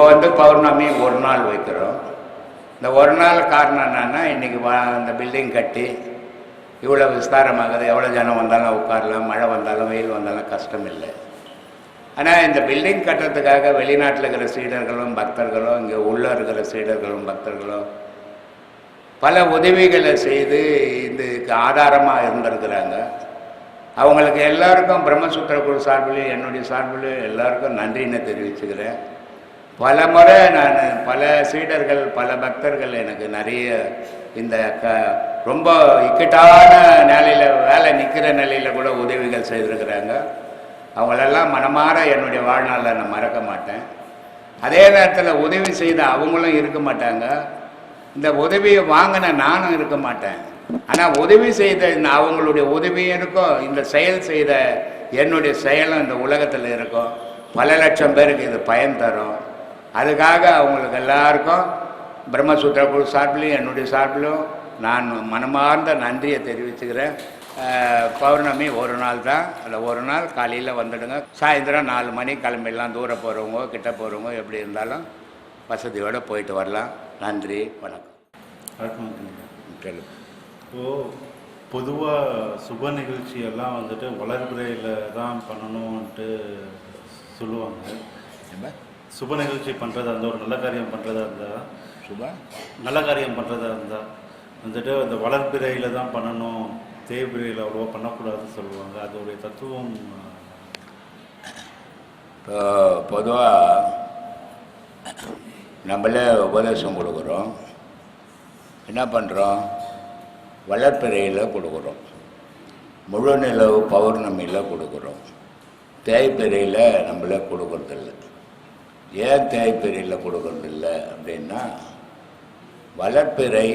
இப்போ வந்து பௌர்ணமி ஒரு நாள் வைக்கிறோம். இந்த ஒரு நாள் காரணம் என்னன்னா இன்றைக்கி வா அந்த பில்டிங் கட்டி இவ்வளோ விஸ்தாரமாகுது எவ்வளோ ஜனம் வந்தாலும் உட்காரலாம் மழை வந்தாலும் வெயில் வந்தாலும் கஷ்டம் இல்லை. ஆனால் இந்த பில்டிங் கட்டுறதுக்காக வெளிநாட்டில் இருக்கிற சீடர்களும் பக்தர்களும் இங்கே உள்ளே இருக்கிற சீடர்களும் பக்தர்களும் பல உதவிகளை செய்து இதுக்கு ஆதாரமாக இருந்திருக்கிறாங்க. அவங்களுக்கு எல்லாருக்கும் பிரம்மசூத்திர குழு சார்பிலையும் என்னுடைய சார்பிலையும் எல்லாருக்கும் நன்றின்னு தெரிவிச்சுக்கிறேன். பல முறை நான் பல சீடர்கள் பல பக்தர்கள் எனக்கு நிறைய இந்த க ரொம்ப இக்கட்டான நிலையில் வேலை நிற்கிற நிலையில் கூட உதவிகள் செய்திருக்கிறாங்க. அவங்களெல்லாம் மனமாற என்னுடைய வாழ்நாளில் நான் மறக்க மாட்டேன். அதே நேரத்தில் உதவி செய்த அவங்களும் இருக்க மாட்டாங்க. இந்த உதவியை வாங்கின நானும் இருக்க மாட்டேன். ஆனால் உதவி செய்த இந்த அவங்களுடைய உதவியும் இருக்கும் இந்த செயல் செய்த என்னுடைய செயலும் இந்த உலகத்தில் இருக்கும். பல லட்சம் பேருக்கு இது பயன் தரும். அதுக்காக அவங்களுக்கு எல்லாருக்கும் பிரம்மசூத்திர குழு சார்பிலையும் என்னுடைய சார்பிலும் நான் மனமார்ந்த நன்றியை தெரிவிச்சுக்கிறேன். பௌர்ணமி ஒரு நாள் தான். அந்த ஒரு நாள் காலையில் வந்துடுங்க. சாயந்தரம் நாலு மணி கிளம்பிடலாம். தூரம் போகிறவங்க கிட்ட போகிறவங்க எப்படி இருந்தாலும் வசதியோடு போயிட்டு வரலாம். நன்றி வணக்கம். வணக்கம் இப்போது பொதுவாக சுப நிகழ்ச்சி எல்லாம் வந்துட்டு வளர்பிறையில் தான் பண்ணணும்ன்ட்டு சொல்லுவாங்க. என்ன? சுப நிகழ்ச்சி பண்ணுறதா இருந்தால் ஒரு நல்ல காரியம் பண்ணுறதா இருந்தால் சுபா? நல்ல காரியம் பண்ணுறதா இருந்தால் வந்துட்டு அந்த வளர்பிறையில் தான் பண்ணணும் தேய்பிறையில் அவ்வளோவா பண்ணக்கூடாதுன்னு சொல்லுவாங்க. அதோடைய தத்துவம் இப்போ பொதுவாக நம்மளே உபதேசம் கொடுக்குறோம். என்ன பண்ணுறோம் வளர்ப்பிறையில் கொடுக்குறோம். முழு நிலவு பௌர்ணமியில் கொடுக்குறோம். தேய்பிறையில் நம்மளே கொடுக்கறதில்ல. ஏன் தேய்பிறையில் கொடுக்கறதில்ல அப்படின்னா வளர்ப்பிறை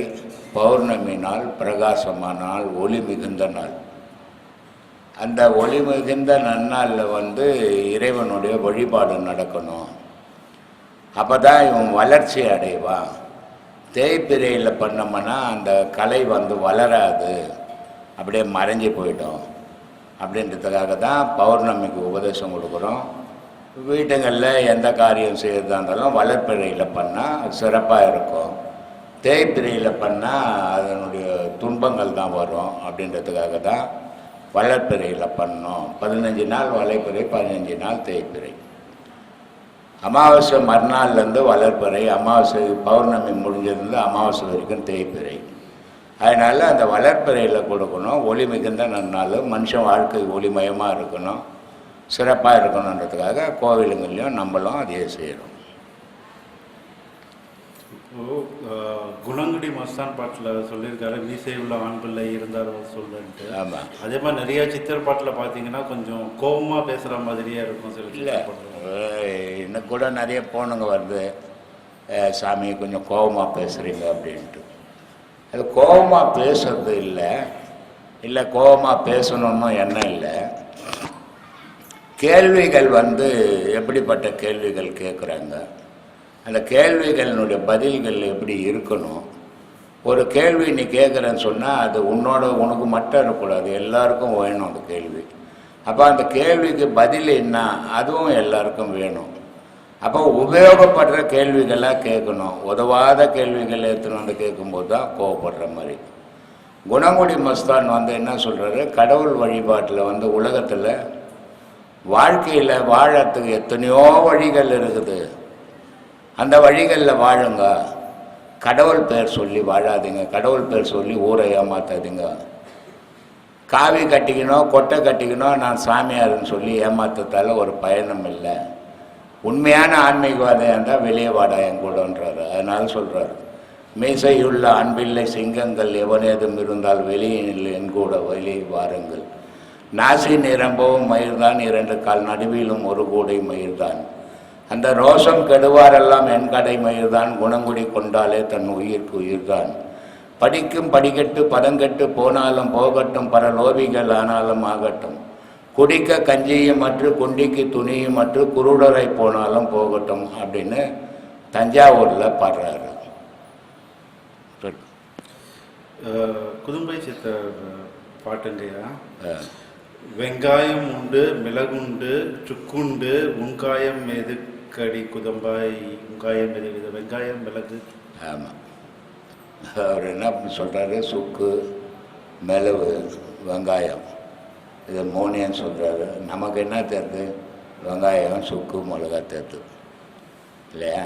பௌர்ணமி நாள் பிரகாசமான நாள் ஒளி மிகுந்த நாள். அந்த ஒளி மிகுந்த நன்னாளில் வந்து இறைவனுடைய வழிபாடு நடக்கணும். அப்போ தான் இவன் வளர்ச்சி அடைவான். தேய்பிரையில் பண்ணோம்னா அந்த கலை வந்து வளராது. அப்படியே மறைஞ்சு போயிடும். அப்படின்றதுக்காக தான் பௌர்ணமிக்கு உபதேசம் கொடுக்குறோம். வீட்டுங்களில் எந்த காரியம் செய்யறதா இருந்தாலும் வளர்ப்பிறையில் பண்ணால் சிறப்பாக இருக்கும். தேய்ப்பிறையில் பண்ணால் அதனுடைய துன்பங்கள் தான் வரும் அப்படின்றதுக்காக தான் வளர்ப்பிறையில் பண்ணோம். பதினஞ்சு நாள் வளைப்பிறை பதினஞ்சு நாள் தேய்பிறை. அமாவாசை மறுநாள்லேருந்து வளர்ப்பிறை அமாவாசை பௌர்ணமி முடிஞ்சதுலேருந்து அமாவாசை வரைக்கும் தேய்பிறை. அதனால் அந்த வளர்ப்பிறையில் கொடுக்கணும். ஒளி மிகுந்த நன்னாள் மனுஷன் வாழ்க்கை ஒளிமயமாக இருக்கணும். சிறப்பாக இருக்கணுன்றதுக்காக கோவிலுங்கள்லையும் நம்மளும் அதே செய்கிறோம் இப்போது குணங்குடி மஸ்தான் பாட்டில் சொல்லியிருக்காரு மீசை உள்ள ஆண் பிள்ளை இருந்தார் சொல்லுன்ட்டு. ஆமாம் அதே மாதிரி நிறைய சித்தர் பாட்டில் பார்த்தீங்கன்னா கொஞ்சம் கோபமாக பேசுகிற மாதிரியே இருக்கும் சில இல்லை. இன்னும் கூட நிறைய போனுங்க வருது. சாமி கொஞ்சம் கோபமாக பேசுகிறீங்க அப்படின்ட்டு. அது கோபமாக பேசுறது இல்லை. இல்லை கோபமாக பேசணும்னு எண்ணம் இல்லை. கேள்விகள் வந்து எப்படிப்பட்ட கேள்விகள் கேட்குறாங்க? அந்த கேள்விகளினுடைய பதில்கள் எப்படி இருக்கணும்? ஒரு கேள்வி நீ கேட்குறேன்னு சொன்னால் அது உன்னோட உனக்கு மட்டும் இருக்கக்கூடாது. எல்லாருக்கும் வேணும் அந்த கேள்வி. அப்போ அந்த கேள்விக்கு பதில் என்ன? அதுவும் எல்லாருக்கும் வேணும். அப்போ உபயோகப்படுற கேள்விகளாக கேட்கணும். உதவாத கேள்விகள் எடுத்துன்னு வந்து கேட்கும்போது தான் கோவப்படுற மாதிரி. குணங்குடி மஸ்தான் வந்து என்ன சொல்கிறாரு கடவுள் வழிபாட்டில் வந்து உலகத்தில் வாழ்க்கையில் வாழறதுக்கு எத்தனையோ வழிகள் இருக்குது. அந்த வழிகளில் வாழுங்க. கடவுள் பேர் சொல்லி வாழாதீங்க. கடவுள் பேர் சொல்லி ஊரை ஏமாத்தாதீங்க. காவி கட்டிக்கணும் கொட்டை கட்டிக்கணும் நான் சாமியார்னு சொல்லி ஏமாத்தத்தால் ஒரு பயணம் இல்லை. உண்மையான ஆன்மீகவாதம் இருந்தால் வெளியே வாடா என் கூடன்றார். அதனால சொல்கிறாரு மீசையுள்ள அன்பில்லை சிங்கங்கள் எவனேதும் இருந்தால் வெளியில் என் கூட வெளியே வாருங்கள். நாசி நிரம்பவும் மயிர்தான் இரண்டு கால் நடுவிலும் ஒரு கூடை மயிர்தான். அந்த ரோஷம் கெடுவாரெல்லாம் என் கடை மயிர்தான் குணங்குடி கொண்டாலே தன் உயிர்க்கு உயிர்தான். படிக்கும் படிக்கட்டு பதங்கெட்டு போனாலும் போகட்டும் பர லோபிகள் ஆனாலும் ஆகட்டும். குடிக்க கஞ்சியும் மற்ற குண்டிக்கு துணியும் மற்ற குருடரை போனாலும் போகட்டும் அப்படின்னு தஞ்சாவூரில் பாடுறாரு. குதும்பை சித்தர் பாட்டுங்கய்யா வெங்காயம் உண்டு மிளகுண்டு சுக்குண்டு உங்காயம் மீது தேக்கடி குதம்பாய் வெங்காயம் இது வெங்காயம் மிளகு. ஆமாம் அவர் என்ன சொல்கிறாரு சுக்கு மிளகு வெங்காயம். இது மூணையும் சொல்கிறாரு நமக்கு என்ன தேர்த்து வெங்காயம் சுக்கு மிளகா தேர்த்து இல்லையா?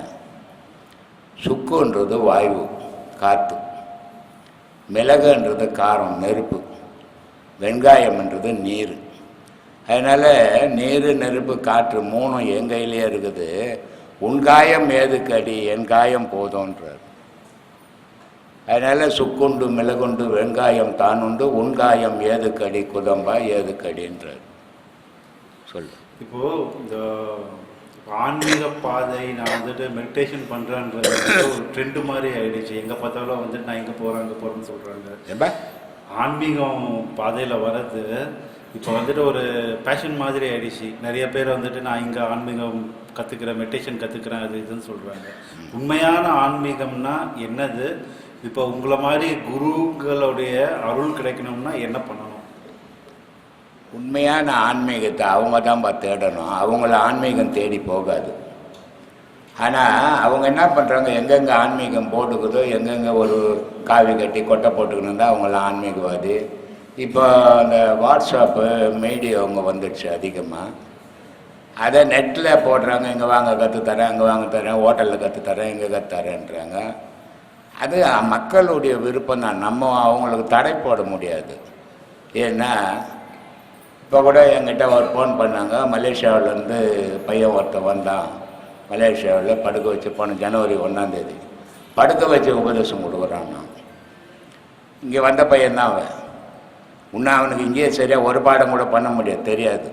சுக்குன்றது வாயு காற்று. மிளகுன்றது காரம் நெருப்பு. வெங்காயம்ன்றது நீர். அதனால் நீர் நெருப்பு காற்று மூணும் என் கையிலே இருக்குது. உன் காயம் ஏதுக்கு அடி? என் காயம் போதும்ன்றார். அதனால் சுக்குண்டு மிளகுண்டு வெங்காயம் தானுண்டு உன் காயம் ஏதுக்கடி குதம்பா ஏதுக்கடின்றார் சொல்லு. இப்போ இந்த ஆன்மீக பாதை நான் வந்துட்டு மெடிடேஷன் பண்ணுறேன்றது ஒரு ட்ரெண்டு மாதிரி ஆயிடுச்சு. எங்கே பார்த்தாலும் வந்துட்டு நான் எங்கே போகிறேன் அங்கே போகிறேன்னு சொல்கிறாங்க ஆன்மீகம் பாதையில் வர்றது இப்போ வந்துட்டு ஒரு பேஷன் மாதிரி ஆயிடுச்சு. நிறைய பேர் வந்துட்டு நான் இங்கே ஆன்மீகம் கற்றுக்கிறேன் மெடிடேஷன் கற்றுக்கிறேன் அது இதுன்னு சொல்கிறாங்க உண்மையான ஆன்மீகம்னா என்னது? இப்போ உங்களை மாதிரி குருங்களுடைய அருள் கிடைக்கணும்னா என்ன பண்ணணும்? உண்மையான ஆன்மீகத்தை அவங்க தான்ப்பா தேடணும். அவங்கள ஆன்மீகம் தேடி போகாது. ஆனால் அவங்க என்ன பண்ணுறாங்க எங்கெங்கே ஆன்மீகம் போட்டுக்குதோ எங்கெங்கே ஒரு காவி கட்டி கொட்டை போட்டுக்கணும் இருந்தால் அவங்கள ஆன்மீகவாதி. இப்போ அந்த வாட்ஸ்அப்பு மீடியா அவங்க வந்துடுச்சு அதிகமாக அதை நெட்டில் போடுறாங்க இங்கே வாங்க கற்றுத்தரேன் அங்கே வாங்க தரேன் ஹோட்டலில் கற்றுத்தரேன் இங்கே கற்றுத்தரேன்றாங்க அது மக்களுடைய விருப்பம் தான். நம்ம அவங்களுக்கு தடை போட முடியாது. ஏன்னா இப்போ கூட என்கிட்ட ஒரு ஃபோன் பண்ணாங்க மலேசியாவிலேருந்து பையன் ஒருத்தன் வந்தான். மலேசியாவில் படுக்க வச்சு போன ஜனவரி ஒன்றாந்தேதி படுக்க வச்சு உபதேசம் கொடுக்குறான் இங்கே வந்த பையன்தான் அவன். இன்னும் அவனுக்கு இங்கேயே சரியாக ஒரு பாடம் கூட பண்ண முடியாது தெரியாது.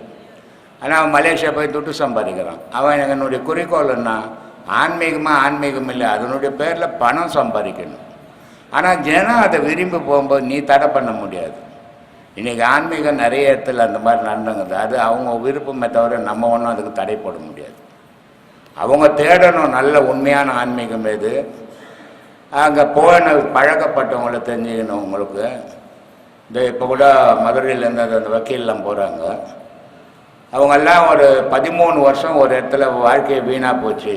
ஆனால் அவன் மலேசியா போய் துட்டு சம்பாதிக்கிறான். அவன் என்னுடைய குறிக்கோள் என்ன? ஆன்மீகமாக ஆன்மீகம் இல்லை. அதனுடைய பேரில் பணம் சம்பாதிக்கணும். ஆனால் ஜனம் அதை விரும்பி போகும்போது நீ தடை பண்ண முடியாது. இன்றைக்கி ஆன்மீகம் நிறைய இடத்துல அந்த மாதிரி நடந்துங்குது. அது அவங்க விருப்பமே தவிர நம்ம ஒன்றும் அதுக்கு தடை போட முடியாது. அவங்க தேடணும் நல்ல உண்மையான ஆன்மீகம் எது. அங்கே போன பழக்கப்பட்டவங்கள தெரிஞ்சுக்கணும் உங்களுக்கு. இந்த இப்போ கூட மதுரையிலேருந்து அந்த அந்த வக்கீல்லாம் போகிறாங்க அவங்கெல்லாம் ஒரு பதிமூணு வருஷம் ஒரு இடத்துல வாழ்க்கையை வீணாக போச்சு.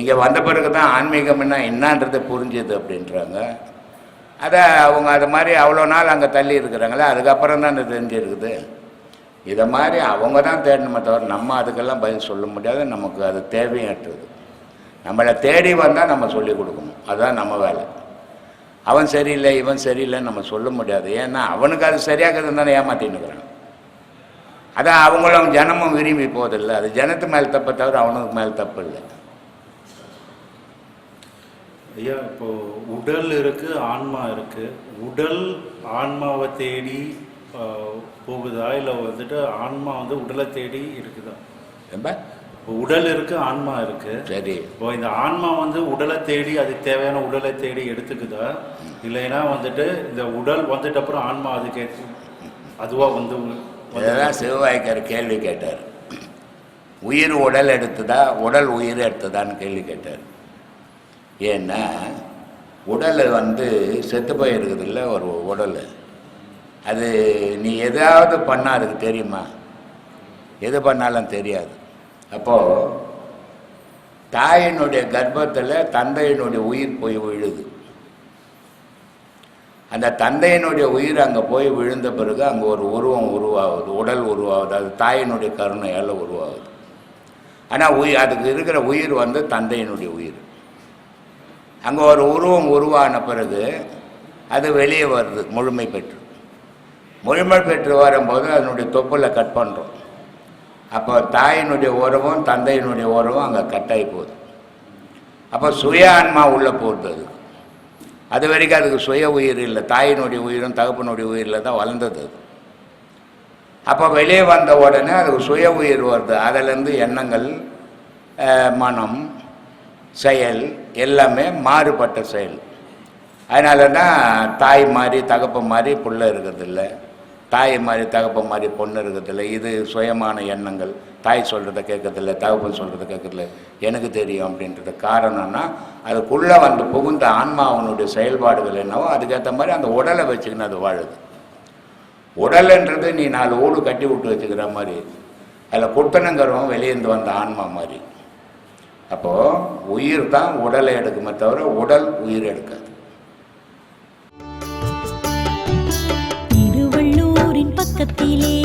இங்கே வந்த பிறகு தான் ஆன்மீகம்னா என்னன்றது புரிஞ்சுது அப்படின்றாங்க. அதை அவங்க அது மாதிரி அவ்வளோ நாள் அங்கே தள்ளி இருக்கிறாங்களே அதுக்கப்புறம் தான் அது தெரிஞ்சிருக்குது. இதை மாதிரி அவங்க தான் தேடணுமே தவிர நம்ம அதுக்கெல்லாம் பதில் சொல்ல முடியாது. நமக்கு அது தேவையற்றது. நம்மளை தேடி வந்தால் நம்ம சொல்லி கொடுக்கணும். அதுதான் நம்ம வேலை. அவன் சரியில்லை இவன் சரியில்லைன்னு நம்ம சொல்ல முடியாது. ஏன்னா அவனுக்கு அது சரியாகிறது தானே ஏமாத்தின்னு இருக்கிறான். அதான் அவங்களும் ஜனமும் விரும்பி போதில்லை அது ஜனத்து மேலே தப்பை தவிர அவனுக்கு மேலே தப்பு இல்லை. ஐயா இப்போ உடல் இருக்கு ஆன்மா இருக்கு. உடல் ஆன்மாவை தேடி போகுதா? இல்லை வந்துட்டு ஆன்மா வந்து உடலை தேடி இருக்குதா? ரொம்ப உடல் இருக்கு ஆன்மா இருக்கு. சரி. இப்போ இந்த ஆன்மா வந்து உடலை தேடி அதுக்கு தேவையான உடலை தேடி எடுத்துக்குதா? இல்லைன்னா வந்துட்டு இந்த உடல் வந்துட்ட அப்புறம் ஆன்மா அதுக்கு அதுவா வந்து வந்து- இதெல்லாம் சிவவாய்க்கர் கேள்வி கேட்டார். உயிர் உடல் எடுத்ததா உடல் உயிர் எடுத்ததான்னு கேள்வி கேட்டார். ஏன்னா உடல் வந்து செத்து போயிருக்குதுல்ல ஒரு உடல். அது நீ எதாவது பண்ணால் அதுக்கு தெரியுமா? எது பண்ணாலும் தெரியாது. அப்போது தாயினுடைய கர்ப்பத்தில் தந்தையினுடைய உயிர் போய் விழுது. அந்த தந்தையினுடைய உயிர் அங்கே போய் விழுந்த பிறகு அங்கே ஒரு உருவம் உருவாகுது உடல் உருவாகுது அது தாயினுடைய கருணையால் உருவாகுது. ஆனால் உயிர் அதுக்கு இருக்கிற உயிர் வந்து தந்தையினுடைய உயிர். அங்கே ஒரு உருவம் உருவான பிறகு அது வெளியே வருது முழுமை பெற்று. முழுமல் பெற்று வரும்போது அதனுடைய தொப்புல கட் பண்ணுறோம் அப்போ தாயினுடைய உறவும் தந்தையினுடைய உறவும் அங்கே கட்டாகி போகுது. அப்போ சுய ஆன்மா உள்ளே போகுது அது. அது வரைக்கும் அதுக்கு சுய உயிர் இல்லை. தாயினுடைய உயிரும் தகப்பனுடைய உயிரில் தான் வளர்ந்தது அது. அப்போ வெளியே வந்த உடனே அதுக்கு சுய உயிர் வருது. அதிலேருந்து எண்ணங்கள் மனம் செயல் எல்லாமே மாறுபட்ட செயல். அதனால தான் தாய் மாதிரி தகப்பன் மாதிரி புள்ள இருக்கிறதில்ல தாய் மாதிரி தகப்பன் மாதிரி பொண்ணு இருக்கிறதில்ல இது சுயமான எண்ணங்கள். தாய் சொல்கிறத கேட்கறதில்ல தகப்பன் சொல்கிறத கேட்கறதில்ல. எனக்கு தெரியும் அப்படின்றது காரணம்னா அதுக்குள்ளே வந்து புகுந்த ஆன்மா அவனுடைய செயல்பாடுகள் என்னவோ அதுக்கேற்ற மாதிரி அந்த உடலை வச்சுக்கின்னு அது வாழுது. உடல்ன்றது நீ நாலு ஓடு கட்டி விட்டு வச்சுக்கிற மாதிரி. அதில் குட்டனங்கிறவன் வெளியேந்து வந்த ஆன்மா மாதிரி. அப்போது உயிர் தான் உடலை எடுக்குமே தவிர உடல் உயிர் எடுக்காது. உலகத்திலே